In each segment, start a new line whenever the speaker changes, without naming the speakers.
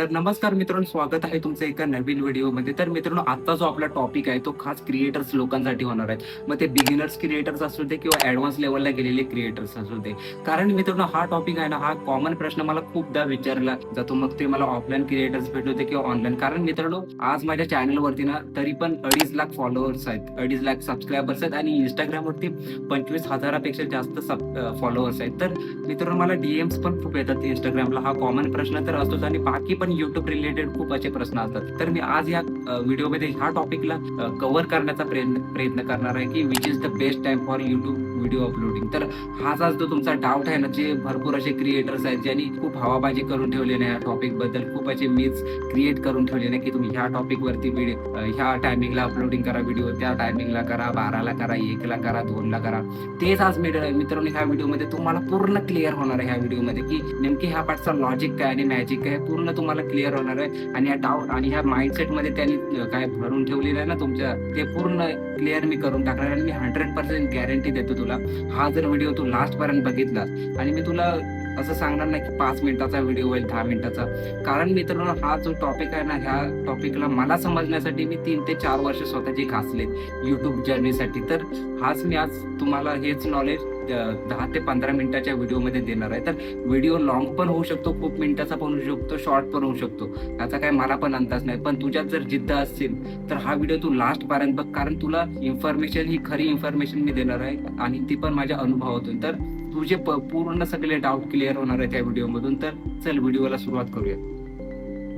तर नमस्कार मित्रांनो स्वागत आहे तुमचं एका नवीन व्हिडिओमध्ये. तर मित्रांनो आता जो आपला टॉपिक आहे तो खास क्रिएटर्स लोकांसाठी होणार आहे. मग ते बिगिनर्स क्रिएटर्स असू दे किंवा ऍडव्हान्स लेवलला गेलेले क्रिएटर्स असू दे. कारण मित्रांनो हा टॉपिक आहे ना हा कॉमन प्रश्न मला खूपदा विचारला जातो. मग ते मला ऑफलाईन क्रिएटर्स भेटवते किंवा ऑनलाईन कारण मित्रांनो आज माझ्या चॅनलवरती ना तरी पण अडीच लाख फॉलोअर्स आहेत. अडीच लाख सबस्क्रायबर्स आहेत आणि इंस्टाग्रामवरती पंचवीस हजारापेक्षा जास्त सब फॉलोअर्स आहेत. तर मित्रांनो मला डीएम्स पण खूप येतात इंस्टाग्रामला हा कॉमन प्रश्न तर असतोच आणि बाकी पण युट्यूब रिलेटेड खूप असे प्रश्न असतात. तर मी आज या व्हिडिओमध्ये ह्या टॉपिकला कव्हर करण्याचा प्रयत्न प्रयत्न करणार आहे की which is the best time for YouTube video uploading तर हाच आज जो तुमचा डाऊट आहे ना जे भरपूर असे क्रिएटर्स आहेत ज्यांनी खूप हवाबाजी करून ठेवले नाही या टॉपिकबद्दल खूप असे मीच क्रिएट करून ठेवले नाही की तुम्ही ह्या टॉपिक वरती व्हिडिओ ह्या टायमिंगला अपलोडिंग करा व्हिडिओ त्या टायमिंगला करा बाराला करा एकला करा दोनला करा. तेच आज मी मित्रांनो ह्या व्हिडिओमध्ये तुम्हाला पूर्ण क्लिअर होणार आहे ह्या व्हिडिओमध्ये की नेमकी ह्या पार्टचा लॉजिक काय आणि मॅजिक काय पूर्ण तुम्हाला क्लिअर होणार आहे. आणि ह्या डाऊट आणि ह्या माइंडसेटमध्ये त्यांनी काय भरून ठेवलेलं आहे ना तुमच्या ते पूर्ण क्लिअर मी करून टाकणार आणि मी हंड्रेड पर्सेंट गॅरंटी देतो तुला. हा जर व्हिडिओ तू लास्ट पर्यंत बघितलास आणि मी तुला असं सांगणार नाही की पाच मिनिटाचा व्हिडिओ होईल दहा मिनिटाचा. कारण मित्रांनो हा जो टॉपिक आहे ना ह्या टॉपिकला मला समजण्यासाठी मी तीन ते चार वर्ष स्वतःची घासले युट्यूब जर्नीसाठी तर हाच मी आज तुम्हाला हेच नॉलेज दहा ते पंधरा मिनिटाच्या व्हिडिओमध्ये देणार आहे. तर व्हिडिओ लॉंग पण होऊ शकतो खूप मिनिटाचा पण होऊ शकतो शॉर्ट पण होऊ शकतो. याचा काय मला पण अंदाज नाही. पण तुझ्यात जर जिद्द असेल तर हा व्हिडिओ तू लास्ट पर्यंत बघ. कारण तुला इन्फॉर्मेशन ही खरी इन्फॉर्मेशन मी देणार आहे आणि ती पण माझ्या अनुभवातून. तर तुझे प- पूर्ण सगळे डाऊट क्लिअर होणार आहे त्या व्हिडिओमधून तर चल व्हिडिओला सुरुवात करूया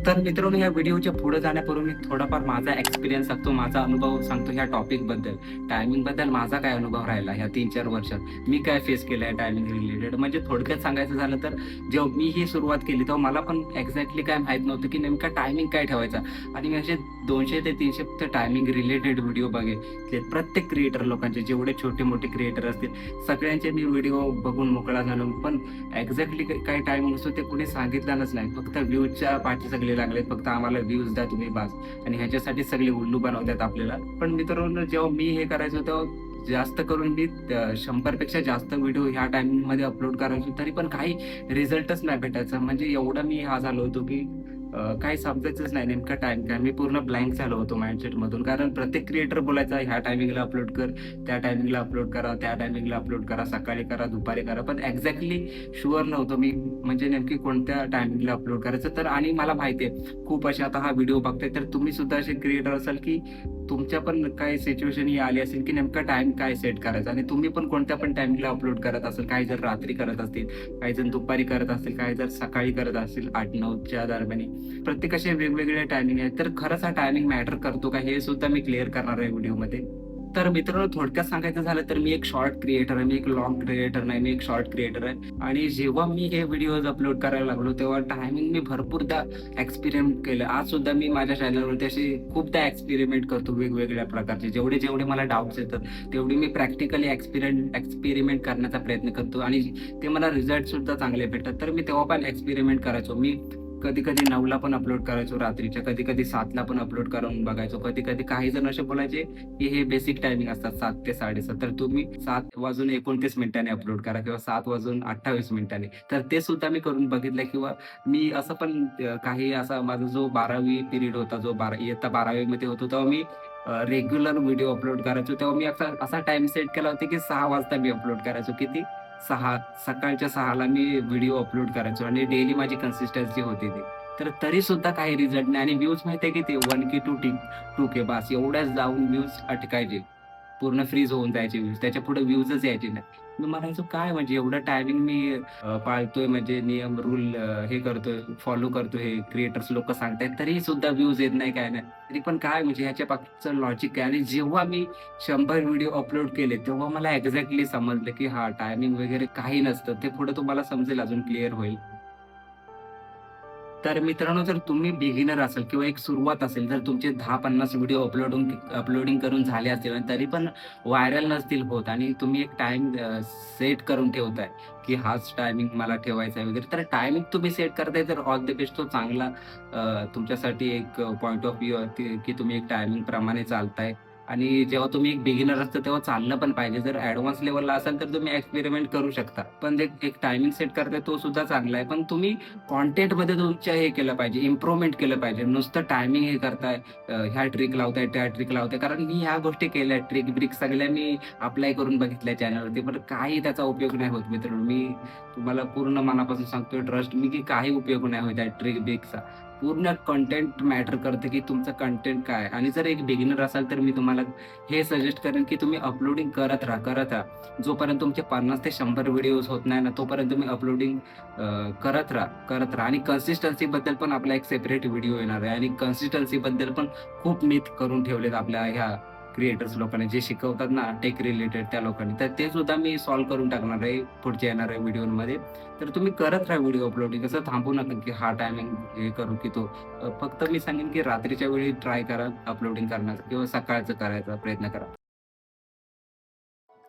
तर मित्रांनो या व्हिडिओच्या पुढे जाण्यापूर्वी मी थोडाफार माझा एक्सपिरियन्स सांगतो माझा अनुभव सांगतो ह्या टॉपिकबद्दल. टायमिंगबद्दल माझा काय अनुभव राहिला ह्या तीन चार वर्षात? मी काय फेस केलं आहे टायमिंग रिलेटेड म्हणजे थोडक्यात सांगायचं झालं तर जेव्हा मी ही सुरुवात केली तेव्हा मला पण एक्झॅक्टली काय माहीत नव्हतं की नेमका टायमिंग काय ठेवायचा. आणि मी असे दोनशे ते तीनशे ते टायमिंग रिलेटेड व्हिडिओ बघितले. प्रत्येक क्रिएटर लोकांचे जेवढे छोटे मोठे क्रिएटर असतील सगळ्यांचे मी व्हिडिओ बघून मोकळा झालो. पण एक्झॅक्टली काय टायमिंग असतो ते कुणी सांगितलंच नाही. फक्त व्ह्यूजच्या पाठी सगळे लागले फक्त आम्हाला व्ह्यूज द्या तुम्ही बास. आणि ह्याच्यासाठी सगळे उल्लू बनवतात आपल्याला. पण मित्रांनो जेव्हा मी हे करायचो तेव्हा जास्त करून मी शंभरपेक्षा जास्त व्हिडिओ ह्या टायमिंगमध्ये अपलोड करायचो. तरी पण काही रिझल्टच नाही भेटायचा. म्हणजे एवढा मी हा झालो होतो की काही समजायचंच नाही नेमका टाइम काय? मी पूर्ण ब्लँक झालो होतो माइंडसेट मधून. कारण प्रत्येक क्रिएटर बोलायचा ह्या टायमिंगला अपलोड कर त्या टायमिंगला अपलोड करा त्या टायमिंगला अपलोड करा सकाळी करा दुपारी करा. पण एक्झॅक्टली शुअर नव्हतो मी म्हणजे नेमकी कोणत्या टायमिंगला अपलोड करायचं. तर आणि मला माहिती आहे खूप असे आता हा व्हिडिओ बघताय तर तुम्ही सुद्धा असे क्रिएटर असाल की तुमच्या पण काही सिच्युएशन ही आली असेल की नेमका टाइम काय सेट करायचा? आणि तुम्ही पण कोणत्या पण टायमिंगला अपलोड करत असेल काही जर रात्री करत असतील काही जण दुपारी करत असतील काही जर सकाळी करत असतील आठ नऊच्या दरम्यान. प्रत्येकाचे वेगवेगळे टायमिंग आहेत. तर खरंच हा टायमिंग मॅटर करतो का हे सुद्धा मी क्लिअर करणार आहे व्हिडिओमध्ये. तर मित्रांनो थोडक्यात सांगायचं झालं तर मी एक शॉर्ट क्रिएटर आहे मी एक लॉंग क्रिएटर नाही मी एक शॉर्ट क्रिएटर आहे. आणि जेव्हा मी हे व्हिडिओज अपलोड करायला लागलो तेव्हा टायमिंग मी भरपूरदा एक्सपेरिमेंट केलं. आज सुद्धा मी माझ्या चॅनलवरती असे खूपदा एक्सपेरिमेंट करतो वेगवेगळ्या प्रकारचे. जेवढे जेवढे मला डाऊट्स येतात तेवढी मी प्रॅक्टिकली एक्सपिरियंट एक्सपेरिमेंट करण्याचा प्रयत्न करतो. आणि ते मला रिझल्ट सुद्धा चांगले भेटतात. तर मी तेव्हा पण एक्सपेरिमेंट करायचो. मी कधी कधी नऊला पण अपलोड करायचो रात्रीच्या कधी कधी सातला पण अपलोड करून बघायचो. कधी कधी काही जण असे बोलायचे की हे बेसिक टायमिंग असतात सात ते साडेसात. तर तुम्ही सात वाजून एकोणतीस मिनिटांनी अपलोड करा किंवा सात वाजून अठ्ठावीस मिनिटांनी. तर ते सुद्धा मी करून बघितलं किंवा मी असं पण काही असा माझा जो बारावी पिरियड होता जो बारा इयत्ता बारावी मध्ये होतो तेव्हा मी रेग्युलर व्हिडिओ अपलोड करायचो. तेव्हा मी असा असा टाइम सेट केला होता की सहा वाजता मी अपलोड करायचो. किती? सहा सकाळच्या सहाला मी व्हिडिओ अपलोड करायचो आणि डेली माझी कन्सिस्टन्सी होती ती. तर तरी सुद्धा काही रिझल्ट नाही. आणि व्ह्यूज माहिती आहे की ते one K two T two K बास. एवढ्याच जाऊन व्ह्यूज अटकायचे. पूर्ण फ्रीज होऊन जायचे व्ह्यूज त्याच्या पुढे व्ह्यूजच यायचे नाही. म्हणायचो काय म्हणजे एवढं टायमिंग मी पाळतोय म्हणजे नियम रूल हे करतोय फॉलो करतोय हे क्रिएटर्स लोक सांगतायत तरी सुद्धा व्ह्यूज येत नाही काय नाही. तरी पण काय म्हणजे ह्याच्या पाकचं लॉजिक काय आणि जेव्हा मी शंभर व्हिडिओ अपलोड केले तेव्हा मला एक्झॅक्टली समजलं की हा टायमिंग वगैरे काही नसतं. ते पुढे तुम्हाला समजेल अजून क्लिअर होईल. तर मित्रांनो जर तुम्ही बिगिनर असाल किंवा एक सुरुवात असेल जर तुमचे दहा पन्नास व्हिडिओ अपलोडिंग अपलोडिंग करून झाले असतील आणि तरी पण व्हायरल नसतील होत आणि तुम्ही एक टाइम सेट करून ठेवताय की हाच टायमिंग मला ठेवायचा आहे वगैरे तर टायमिंग तुम्ही सेट करताय तर ऑल द बेस्ट तो चांगला तुमच्यासाठी एक पॉईंट ऑफ व्ह्यू की तुम्ही एक टायमिंग प्रमाणे चालताय. आणि जेव्हा तुम्ही एक बिगिनर असता तेव्हा चाललं पण पाहिजे. जर ऍडव्हान्स लेवलला असाल तर तुम्ही एक्सपेरिमेंट करू शकता. पण जे एक टायमिंग सेट करताय तो सुद्धा चांगला आहे. पण तुम्ही कॉन्टेंटमध्ये तुमच्या हे केलं पाहिजे इम्प्रूव्हमेंट केलं पाहिजे. नुसतं टायमिंग हे करताय ह्या ट्रिक लावताय त्या ट्रिक लावताय. कारण मी ह्या गोष्टी केल्या ट्रिक ब्रिक सगळ्या मी अप्लाय करून बघितल्या चॅनलवरती पण काही त्याचा उपयोग नाही होत मित्रांनो. मी तुम्हाला पूर्ण मनापासून सांगतोय ट्रस्ट मी की काही उपयोग नाही होत त्या ट्रिक ब्रिकचा पूर्ण कंटेंट मॅटर करते की तुमचं कंटेंट काय? आणि जर एक बिगिनर असाल तर मी तुम्हाला हे सजेस्ट करेन की तुम्ही अपलोडिंग करत राहा करत राहा. जोपर्यंत तुमचे पन्नास ते शंभर व्हिडिओज होत नाही ना तोपर्यंत तुम्ही अपलोडिंग करत राहा करत राहा. आणि कन्सिस्टन्सीबद्दल पण आपला एक सेपरेट व्हिडिओ येणार आहे. आणि कन्सिस्टन्सीबद्दल पण खूप मीत करून ठेवलेत आपल्या ह्या क्रिएटर्स लोकांनी जे शिकवतात ना टेक रिलेटेड त्या लोकांनी तर ते सुद्धा मी सॉल्व्ह करून टाकणार आहे पुढच्या येणाऱ्या व्हिडिओमध्ये तर तुम्ही करत राहा व्हिडिओ अपलोडिंग कसं थांबू नका की हा टायमिंग हे करू की तो. फक्त मी सांगेन की रात्रीच्या वेळी ट्राय करा अपलोडिंग करण्याचा किंवा सकाळचं करायचा प्रयत्न करा.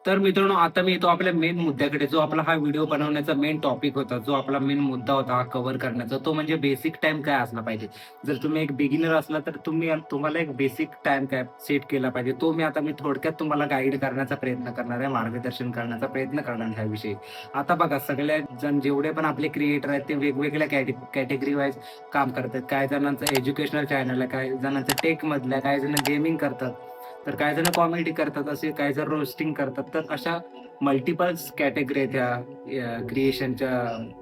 तर मित्रांनो आता मी येतो आपल्या मेन मुद्द्याकडे. जो आपला हा व्हिडिओ बनवण्याचा मेन टॉपिक होता जो आपला मेन मुद्दा होता हा कव्हर करण्याचा तो म्हणजे बेसिक टाइम काय असला पाहिजे. जर तुम्ही एक बिगिनर असला तर तुम्ही तुम्हाला एक बेसिक टाइम काय सेट केला पाहिजे तो मी आता मी थोडक्यात तुम्हाला गाईड करण्याचा प्रयत्न करणार आहे मार्गदर्शन करण्याचा प्रयत्न करणार आहे ह्याविषयी. आता बघा सगळ्या जण जेवढे पण आपले क्रिएटर आहेत ते वेगवेगळ्या कॅटेगरी वाईज काम करतात. काही जणांचं एज्युकेशनल चॅनल आहे काही जणांचं टेक मधलं आहे काही जण गेमिंग करतात. तर काही जण कॉमेडी करतात असे काही जण रोस्टिंग करतात. तर अशा मल्टिपल्स कॅटेगरी आहेत ह्या क्रिएशनच्या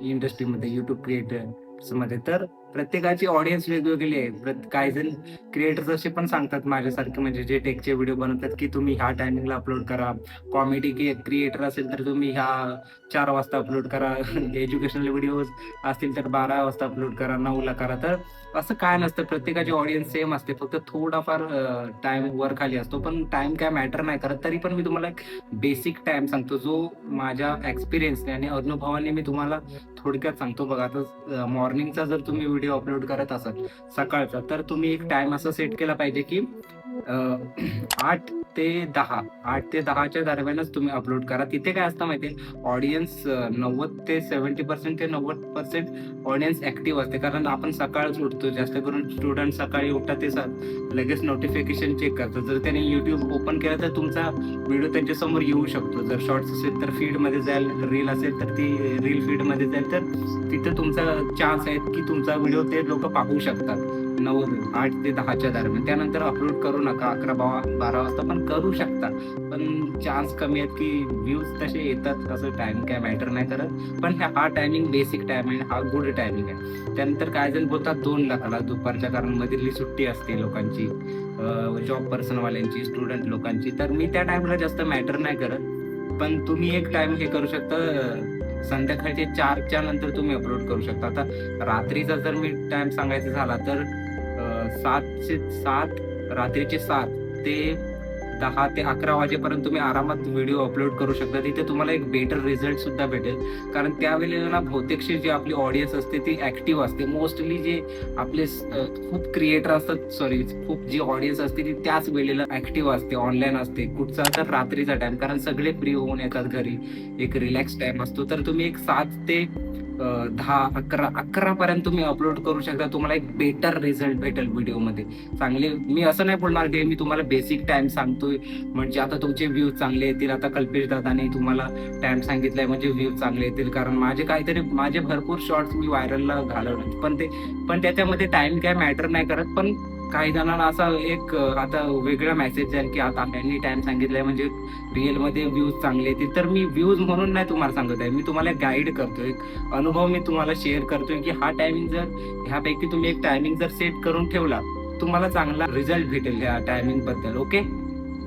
इंडस्ट्रीमध्ये युट्यूब क्रिएटर्समध्ये तर प्रत्येकाची ऑडियन्स वेगवेगळी आहे. प्रत- काही जण क्रिएटर्स असे पण सांगतात माझ्यासारखे म्हणजे जे टेकचे व्हिडिओ बनवतात की तुम्ही ह्या टायमिंगला अपलोड करा. कॉमेडी क्रिएटर असेल तर तुम्ही ह्या चार वाजता अपलोड करा. एज्युकेशनल व्हिडिओज असतील तर बारा वाजता अपलोड करा नऊला करा. तर असं काय नसतं. प्रत्येकाची ऑडियन्स सेम असते. फक्त थोडाफार टाइम वर खाली असतो. पण टाइम काय मॅटर नाही करत. तरी पण मी तुम्हाला एक बेसिक टाइम सांगतो जो माझ्या एक्सपिरियन्सने आणि अनुभवाने मी तुम्हाला थोडक्यात सांगतो. बघा आता मॉर्निंगचा जर तुम्ही व्हिडिओ अपलोड करत असाल सकाळचा तर तुम्ही एक टाइम असा सेट केला पाहिजे की आठ ते दहा. आठ ते दहाच्या दरम्यानच तुम्ही अपलोड करा. तिथे काय असतं माहितीये? ऑडियन्स नव्वद ते सेव्हन्टी पर्सेंट ते नव्वद पर्सेंट ऑडियन्स ऍक्टिव्ह असते. कारण आपण सकाळच उठतो. जास्त करून स्टुडंट सकाळी उठतात ते लगेच नोटिफिकेशन चेक करतात. जर त्याने युट्यूब ओपन केलं तर तुमचा व्हिडिओ त्यांच्यासमोर येऊ शकतो. जर शॉर्ट्स असेल तर फीडमध्ये जाईल. रील असेल तर ती रील फीडमध्ये जाईल. तर तिथे तुमचा चान्स आहे की तुमचा व्हिडिओ ते लोक पाहू शकतात. नऊ आठ ते दहाच्या दरम्यान. त्यानंतर अपलोड करू नका. अकरा बारा बारा वाजता पण करू शकता. पण चान्स कमी आहेत की व्ह्यूज तसे येतात असं टाइम काय मॅटर नाही करत. पण हा टायमिंग बेसिक टाइम आहे. हा गुड टायमिंग आहे. त्यानंतर काय जण बोलतात दोन लाखाला दुपारच्या कारण मधली सुट्टी असते लोकांची. जॉब पर्सनवाल्यांची स्टुडंट लोकांची. तर मी त्या टाइमला जास्त मॅटर नाही करत. पण तुम्ही एक टाइम हे करू शकता. संध्याकाळचे चारच्या नंतर तुम्ही अपलोड करू शकता. आता रात्रीचा जर मी टाइम सांगायचा झाला तर सातचे सात रात्रीचे सात ते दहा ते अकरा वाजेपर्यंत तुम्ही आरामात व्हिडिओ अपलोड करू शकता. तिथे तुम्हाला एक बेटर रिझल्ट सुद्धा भेटेल. कारण त्यावेळेला बहुतेकशी जी आपली ऑडियन्स असते ती ऍक्टिव्ह असते. मोस्टली जे आपले खूप क्रिएटर असतात सॉरी खूप जी ऑडियन्स असते ती त्याच वेळेला ऍक्टिव्ह असते ऑनलाईन असते. कुठचा तर रात्रीचा टाइम कारण सगळे फ्री होऊन येतात घरी. एक रिलॅक्स टाइम असतो. तर तुम्ही एक सात ते दहा अकरा अकरा पर्यंत तुम्ही अपलोड करू शकता. तुम्हाला एक बेटर रिझल्ट भेटेल व्हिडिओमध्ये चांगले मी असं नाही बोलणार की मी तुम्हाला बेसिक टाइम सांगतोय. म्हणजे आता तुमचे व्ह्यूज चांगले येतील. आता कल्पेश दादाने तुम्हाला टाइम सांगितलाय म्हणजे व्ह्यूज चांगले येतील. कारण माझे काहीतरी माझे भरपूर शॉर्ट्स मी व्हायरलला घालवले पण ते पण त्याच्यामध्ये टाइम काय मॅटर नाही करत. पण काही जणांना असा एक आता वेगळा मेसेज जाईल की आता यांनी टाइम सांगितलाय म्हणजे रिअलमध्ये व्ह्यूज चांगले येतील. तर मी व्ह्यूज म्हणून नाही तुम्हाला सांगत आहे. मी तुम्हाला गाईड करतोय. एक अनुभव मी तुम्हाला शेअर करतोय की हा टायमिंग जर ह्यापैकी तुम्ही एक टायमिंग जर सेट करून ठेवला तुम्हाला चांगला रिझल्ट भेटेल ह्या टायमिंगबद्दल ओके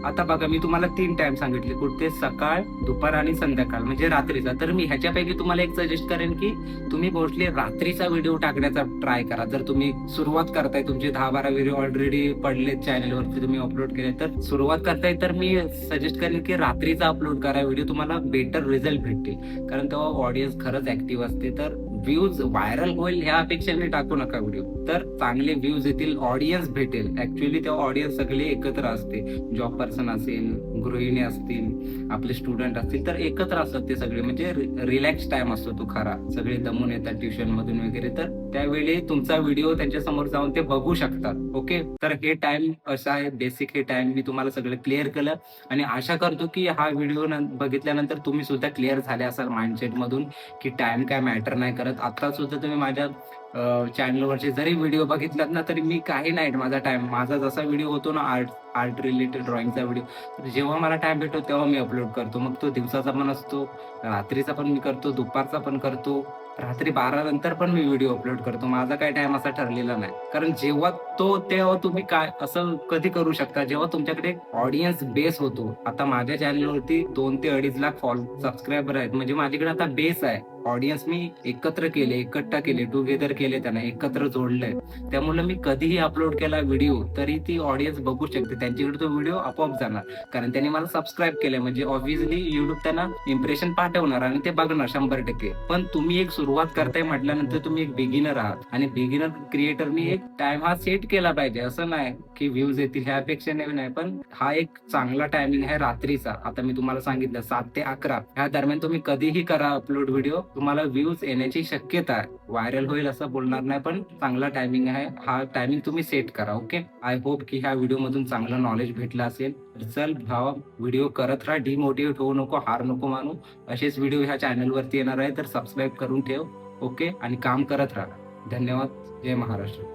आता बघा मी तुम्हाला तीन टाइम सांगितले. कुठते? सकाळ दुपार आणि संध्याकाळ म्हणजे रात्रीचा. तर मी ह्याच्यापैकी तुम्हाला एक सजेस्ट करेन की तुम्ही मोस्टली रात्रीचा व्हिडिओ टाकण्याचा ट्राय करा. जर तुम्ही सुरुवात करताय तुमचे दहा बारा व्हिडिओ ऑलरेडी पडलेत चॅनलवरती तुम्ही अपलोड केले तर सुरुवात करताय तर मी सजेस्ट करेन की रात्रीचा अपलोड करा. व्हिडिओ तुम्हाला बेटर रिझल्ट भेटतील. कारण तेव्हा ऑडियन्स खरंच ऍक्टिव्ह असते तर व्ह्यूज व्हायरल होईल ह्या अपेक्षेने टाकू नका व्हिडिओ. तर चांगले व्ह्यूज येतील ऑडियन्स भेटेल. ऍक्च्युअली तेव्हा ऑडियन्स सगळे एकत्र असते जॉब पर्सन असेल गृहिणी असतील आपले स्टुडंट असतील तर एकत्र असतात ते सगळे. म्हणजे रिलॅक्स टाइम असतो तो खरा. सगळे दमून येतात ट्युशन मधून वगैरे. तर त्यावेळी तुमचा व्हिडिओ त्यांच्यासमोर जाऊन ते बघू शकतात. ओके तर हे टाइम असं आहे. बेसिक हे टाइम मी तुम्हाला सगळं क्लिअर केलं. आणि आशा करतो की हा व्हिडिओ बघितल्यानंतर तुम्ही सुद्धा क्लिअर झाले असाल माइंडसेट मधून की टाइम काय मॅटर नाही करत. आता सुद्धा तुम्ही माझ्या चॅनलवरचे जरी व्हिडिओ बघितलात ना तरी मी काही नाही माझा टाइम माझा जसा व्हिडिओ होतो ना आर्ट आर्ट रिलेटेड ड्रॉइंगचा व्हिडिओ तर जेव्हा मला टाइम भेटतो तेव्हा मी अपलोड करतो. मग तो दिवसाचा पण असतो रात्रीचा पण मी करतो दुपारचा पण करतो रात्री बारा नंतर पण मी व्हिडिओ अपलोड करतो. माझा काय टाइम असा ठरलेला नाही. कारण जेव्हा तो तेव्हा तुम्ही काय असं कधी करू शकता? जेव्हा तुमच्याकडे ऑडियन्स बेस होतो आता माझ्या चॅनलवरती दोन ते अडीच लाख फॉलो सबस्क्रायबर आहेत. म्हणजे माझ्याकडे आता बेस आहे. ऑडियन्स मी एकत्र केले एकट्ठा केले टुगेदर केले त्यांना एकत्र जोडलंय. त्यामुळे मी कधीही अपलोड केला व्हिडिओ तरी ती ऑडियन्स बघू शकते. त्यांच्याकडे तो व्हिडिओ आपोआप जाणार. कारण त्यांनी मला सबस्क्राईब केलंय. म्हणजे ऑब्व्हियसली युट्यूब त्यांना इम्प्रेशन पाठवणार आणि ते बघणार शंभर टक्के. पण तुम्ही एक सुरुवात करताय म्हटल्यानंतर तुम्ही एक बिगिनर आहात. आणि बिगिनर क्रिएटरनी एक टाइम हा सेट केला पाहिजे. असं नाही की व्ह्यूज येतील ह्या अपेक्षा नाही पण हा एक चांगला टायमिंग आहे रात्रीचा. आता मी तुम्हाला सांगितलं सात ते अकरा. ह्या दरम्यान तुम्ही कधीही करा अपलोड व्हिडिओ तुम्हाला व्ह्यूज येण्याची शक्यता आहे. व्हायरल होईल असं बोलणार नाही पण चांगला टायमिंग आहे. हा टायमिंग तुम्ही सेट करा ओके आय होप की ह्या व्हिडिओ मधून चांगलं नॉलेज भेटलं असेल. चल भावा व्हिडिओ करत राहा. डिमोटिवेट होऊ नको हार नको मानू. असेच व्हिडिओ ह्या चॅनलवरती येणार आहे तर सबस्क्राईब करून ठेव ओके आणि काम करत राहा. धन्यवाद. जय महाराष्ट्र.